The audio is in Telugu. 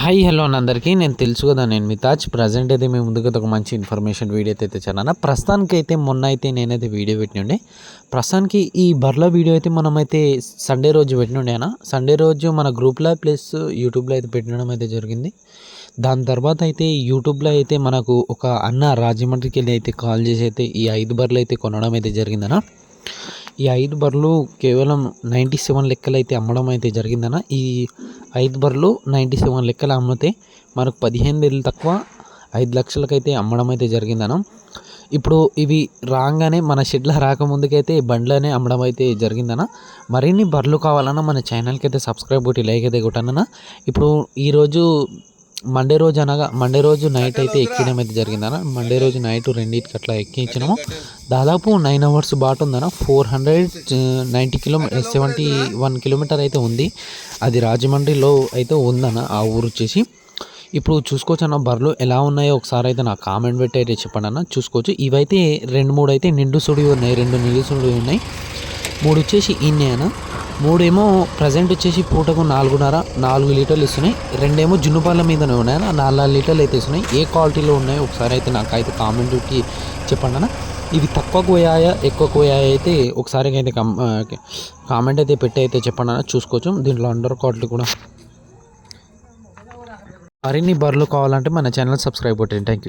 హాయ్ హలో అని అందరికీ నేను తెలుసు కదా నేను మితాజ్. ప్రజెంట్ అయితే మేము ముందుగా ఒక మంచి ఇన్ఫర్మేషన్ వీడియో అయితే తెచ్చాను ప్రస్తుతానికి అయితే మొన్న అయితే నేనైతే వీడియో పెట్టినుండే. ప్రస్తుతానికి ఈ బర్ల వీడియో అయితే మనమైతే సండే రోజు పెట్టినుండే అన్న. సండే రోజు మన గ్రూప్లో ప్లస్ యూట్యూబ్లో అయితే పెట్టడం అయితే జరిగింది. దాని తర్వాత అయితే యూట్యూబ్లో అయితే మనకు ఒక అన్న రాజమండ్రికి వెళ్ళి అయితే కాల్ చేసి అయితే ఈ ఐదు బర్లు అయితే కొనడం అయితే జరిగిందన్న. ఈ ఐదు బర్రెలు కేవలం నైంటీ సెవెన్ లెక్కలు అయితే అమ్మడం అయితే జరిగిందన్న. ఈ ఐదు బర్లు నైంటీ సెవెన్ లెక్కలు అమ్మితే మనకు పదిహేను వేలు తక్కువ ఐదు లక్షలకైతే అమ్మడం అయితే జరిగిందన్న. ఇప్పుడు ఇవి రాగానే మన షెడ్ల రాకముందుకైతే బండ్లనే అమ్మడం అయితే జరిగిందన్న. మరిన్ని బర్రెలు కావాలన్నా మన ఛానల్కి అయితే సబ్స్క్రైబ్ కొట్టి లైక్ అయితే కొట్టనన్న ఇప్పుడు ఈరోజు మండే రోజు అనగా మండే రోజు నైట్ అయితే ఎక్కడం అయితే జరిగిందన్న. మండే రోజు నైట్ రెండింటికి అట్లా ఎక్కించినాము. దాదాపు నైన్ అవర్స్ బాట్ ఉందన్న. Four hundred ninety kilo seventy one kilometre అయితే ఉంది. అది రాజమండ్రిలో అయితే ఉందన్న ఆ ఊరు వచ్చేసి. ఇప్పుడు చూసుకోవచ్చు అన్న బర్రెలు ఎలా ఉన్నాయో ఒకసారి అయితే నాకు కామెంట్ పెట్టి అయితే చెప్పండి అన్న. చూసుకోవచ్చు. ఇవైతే రెండు మూడు అయితే నిండు సుడి ఉన్నాయి. రెండు నిండు సుడి ఉన్నాయి. మూడు వచ్చేసి ఇన్నే అన్న. మూడేమో ప్రజెంట్ వచ్చేసి పూటకు నాలుగున్నర నాలుగు లీటర్లు ఇస్తున్నాయి. రెండేమో జున్నుపాల మీదనే ఉన్నాయి అన్న నాలుగు లీటర్లు అయితే ఇస్తున్నాయి. ఏ క్వాలిటీలో ఉన్నాయో ఒకసారి అయితే నాకైతే కామెంట్ పెట్టి చెప్పండి అన్న. ఇవి తక్కువ పోయాయా ఎక్కువ పోయాయా అయితే ఒకసారి అయితే కమ్ కామెంట్ అయితే పెట్టి అయితే చెప్పండి అన్న. చూసుకోవచ్చు. దీంట్లో అండర్ క్వాలిటీ కూడా. మరిన్ని బర్రెలు కావాలంటే మన ఛానల్ సబ్స్క్రైబ్ కొట్టండి. Thank you